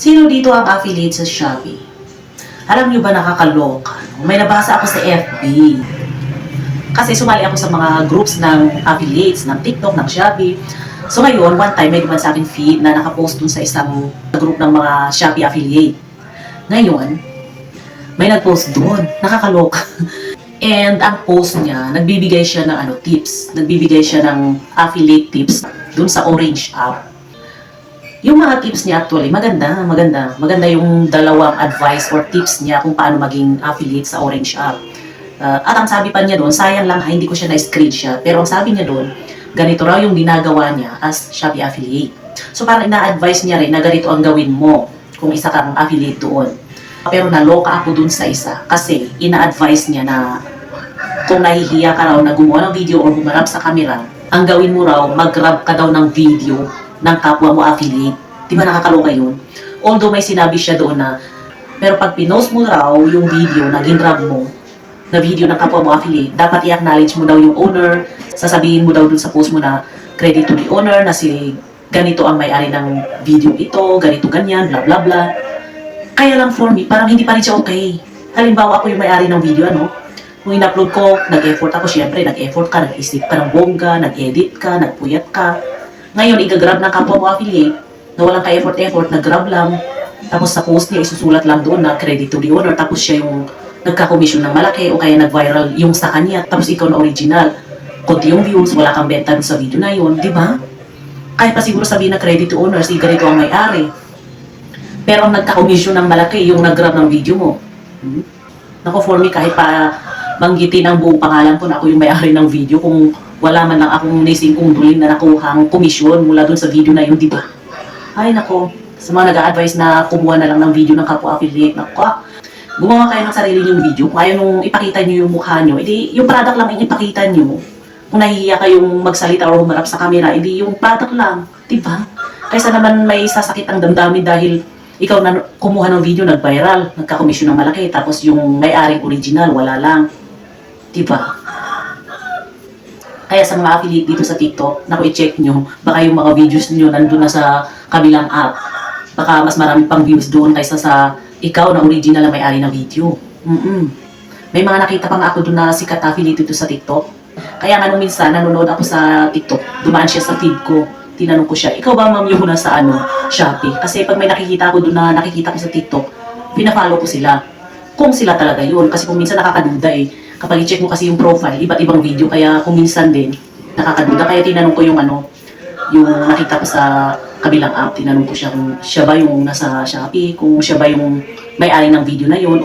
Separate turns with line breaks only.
Sino dito ang affiliate sa Shopee? Alam niyo ba nakakaloka? May nabasa ako sa FB. Kasi sumali ako sa mga groups ng affiliates, ng TikTok, ng Shopee. So ngayon, one time, may duman sa akin feed na nakapost dun sa isang group ng mga Shopee affiliate. Ngayon, may nagpost doon. Nakakaloka. And ang post niya, nagbibigay siya ng ano, tips. Nagbibigay siya ng affiliate tips dun sa Orange app. Yung mga tips niya actually, maganda, maganda. Maganda yung dalawang advice or tips niya kung paano maging affiliate sa Orange app. Uh, at ang sabi pa niya doon, sayang lang ha, hindi ko siya na-screenshot. Pero ang sabi niya doon, ganito raw yung ginagawa niya as Shopee affiliate. So parang ina-advise niya rin na ganito ang gawin mo kung isa kang affiliate doon. Pero naloka ako dun sa isa kasi ina-advise niya na kung nahihiya ka raw na gumawa ng video or humarap sa camera, ang gawin mo raw, mag-grab ka daw ng video ng kapwa mo affiliate. Di ba nakakaloka yun? Although may sinabi siya doon na, pero pag pinost mo raw yung video na ginrab mo, na video ng kapwa mo affiliate, dapat i-acknowledge mo daw yung owner, sasabihin mo daw dun sa post mo na credit to the owner, na si ganito ang may-ari ng video ito, ganito ganyan, bla bla bla. Kaya lang for me, parang hindi pa rin siya okay. Halimbawa ako yung may-ari ng video, ano? Kung in-upload ko, nag-effort ako, syempre, nag-effort ka, nag-isip ka ng bongga, nag-edit ka, nagpuyat ka. Ngayon, i-grab ng kapwa mo affiliate, na walang ka-effort-effort, nag-grab lang. Tapos sa post niya, isusulat lang doon na credit to the owner. Tapos siya yung nagka-commission ng malaki o kaya nag-viral yung sa kanya. Tapos ikaw na original. Kunti yung views, wala kang benta sa video na yun, di ba? Kaya pa siguro sabihin na credit to owner, si ganito ang may-ari. Pero ang nagka-commission ng malaki, yung nag-grab ng video mo. Hmm? Naku, for me, kahit pa banggitin ang buong pangalan ko na ako yung may-ari ng video, kung wala man lang akong nising undulin na nakuhang komisyon mula dun sa video na yun, di ba? Ay, nako, sa mga nag-a-advise na kumuha na lang ng video ng kapwa affiliate, nako, ah, gumawa kayo ng sarili niyong video. Kung ayaw nung ipakita niyo yung mukha niyo, edi yung product lang yung ipakita niyo. Kung nahihiya kayong magsalita o humarap sa camera, edi yung product lang, di ba? Kaysa naman may sasakit ang damdamin dahil ikaw na kumuha ng video, nag-viral, nagka-commission ng malaki, tapos yung may-aring original, wala lang. Di ba? Kaya sa mga affiliate dito sa TikTok, naku, i-check nyo, baka yung mga videos nyo nandun na sa kabilang app. Baka mas marami pang views doon kaysa sa ikaw na original na may-ari ng video. Mm-mm. May mga nakita pa nga ako doon na sikat na affiliate dito sa TikTok. Kaya nga nung minsan, nanonood ako sa TikTok, dumaan siya sa feed ko. Tinanong ko siya, ikaw ba ma'am yung na sa ano, Shopee? Kasi pag may nakikita ako doon na nakikita ko sa TikTok, pinafollow ko sila. Kung sila talaga yun. Kasi kung minsan nakakaduda eh. Kapag i-check mo kasi yung profile, iba't ibang video. Kaya kung minsan din, nakakaduda. Kaya tinanong ko yung ano, yung nakita ko sa kabilang app, tinanong ko siya kung siya ba yung nasa Shopee, kung siya ba yung may-ari ng video na yun,